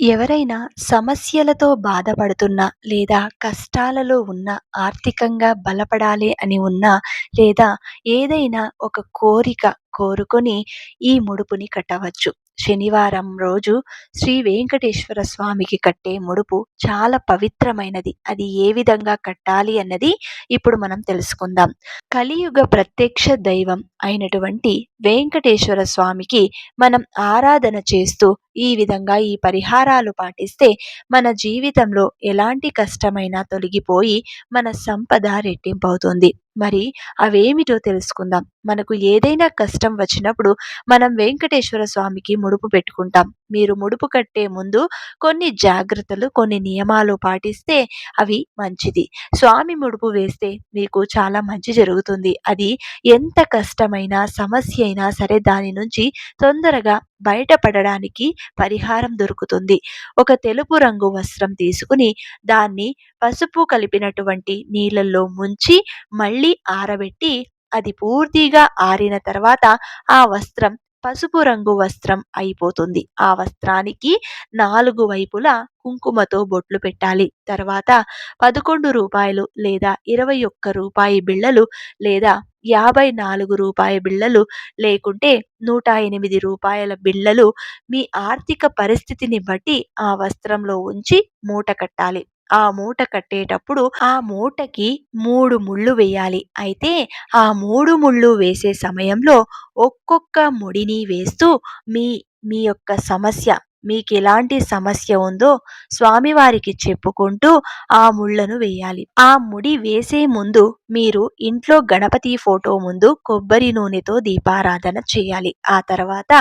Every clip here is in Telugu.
ఎవరైనా సమస్యలతో బాధపడుతున్నా, లేదా కష్టాలలో ఉన్న, ఆర్థికంగా బలపడాలి అని ఉన్నా, లేదా ఏదైనా ఒక కోరిక కోరుకొని ఈ ముడుపుని కట్టవచ్చు. శనివారం రోజు శ్రీ వెంకటేశ్వర స్వామికి కట్టే ముడుపు చాలా పవిత్రమైనది. అది ఏ విధంగా కట్టాలి అన్నది ఇప్పుడు మనం తెలుసుకుందాం. కలియుగ ప్రత్యక్ష దైవం అయినటువంటి వెంకటేశ్వర స్వామికి మనం ఆరాధన చేస్తూ ఈ విధంగా ఈ పరిహారాలు పాటిస్తే మన జీవితంలో ఎలాంటి కష్టమైనా తొలగిపోయి మన సంపద రెట్టింపవుతుంది. మరి అవేమిటో తెలుసుకుందాం. మనకు ఏదైనా కష్టం వచ్చినప్పుడు మనం వెంకటేశ్వర స్వామికి ముడుపు పెట్టుకుంటాం. మీరు ముడుపు కట్టే ముందు కొన్ని జాగ్రత్తలు, కొన్ని నియమాలు పాటిస్తే అవి మంచిది. స్వామి ముడుపు వేస్తే మీకు చాలా మంచి జరుగుతుంది. అది ఎంత కష్టమైన, సమస్య అయినా సరే దాని నుంచి తొందరగా బయటపడడానికి పరిహారం దొరుకుతుంది. ఒక తెలుపు రంగు వస్త్రం తీసుకుని దాన్ని పసుపు కలిపినటువంటి నీళ్ళల్లో ముంచి మళ్ళీ ఆరబెట్టి అది పూర్తిగా ఆరిన తర్వాత ఆ వస్త్రం పసుపు రంగు వస్త్రం అయిపోతుంది. ఆ వస్త్రానికి నాలుగు వైపులా కుంకుమతో బొట్లు పెట్టాలి. తర్వాత పదకొండు రూపాయలు లేదా ఇరవై ఒక్క రూపాయి బిళ్ళలు లేదా యాభై నాలుగు రూపాయి బిళ్ళలు లేకుంటే నూట ఎనిమిది రూపాయల బిళ్ళలు మీ ఆర్థిక పరిస్థితిని బట్టి ఆ వస్త్రంలో ఉంచి మూట కట్టాలి. ఆ మూట కట్టేటప్పుడు ఆ మూటకి మూడు ముళ్ళు వేయాలి. అయితే ఆ మూడు ముళ్ళు వేసే సమయంలో ఒక్కొక్క ముడిని వేస్తూ మీ మీ యొక్క సమస్య మీకు ఎలాంటి సమస్య ఉందో స్వామివారికి చెప్పుకుంటూ ఆ ముళ్ళను వేయాలి. ఆ ముడి వేసే ముందు మీరు ఇంట్లో గణపతి ఫోటో ముందు కొబ్బరి నూనెతో దీపారాధన చేయాలి. ఆ తర్వాత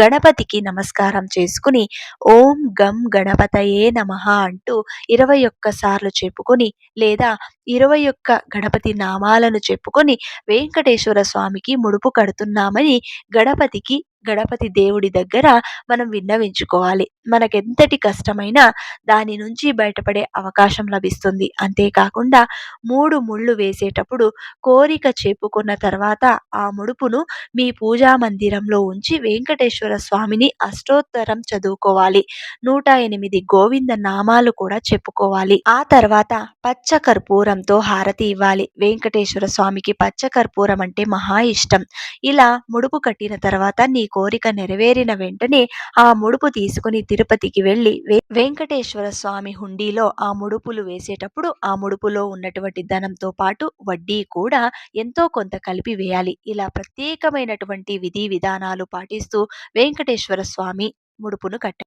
గణపతికి నమస్కారం చేసుకుని ఓం గం గణపతయే నమః అంటూ ఇరవై ఒక్క సార్లు చెప్పుకొని లేదా ఇరవై ఒక్క గణపతి నామాలను చెప్పుకొని వెంకటేశ్వర స్వామికి ముడుపు కడుతున్నామని గణపతికి గణపతి దేవుడి దగ్గర మనం విన్నవించుకోవాలి. మనకెంతటి కష్టమైనా దాని నుంచి బయటపడే అవకాశం లభిస్తుంది. అంతేకాకుండా మూడు ముళ్ళు వేసేటప్పుడు కోరిక చెప్పుకున్న తర్వాత ఆ ముడుపును మీ పూజా మందిరంలో ఉంచి వెంకటేశ్వర స్వామిని అష్టోత్తరం చదువుకోవాలి. నూట ఎనిమిది గోవింద నామాలు కూడా చెప్పుకోవాలి. ఆ తర్వాత పచ్చ కర్పూరం కర్పూరంతో హారతి ఇవ్వాలి. వెంకటేశ్వర స్వామికి పచ్చ కర్పూరం అంటే మహా ఇష్టం. ఇలా ముడుపు కట్టిన తర్వాత నీ కోరిక నెరవేరిన వెంటనే ఆ ముడుపు తీసుకుని తిరుపతికి వెళ్ళి వెంకటేశ్వర స్వామి హుండీలో ఆ ముడుపులు వేసేటప్పుడు ఆ ముడుపులో ఉన్నటువంటి ధనంతో పాటు వడ్డీ కూడా ఎంతో కొంత కలిపి వేయాలి. ఇలా ప్రత్యేకమైనటువంటి విధి విధానాలు పాటిస్తూ వెంకటేశ్వర స్వామి ముడుపును కట్ట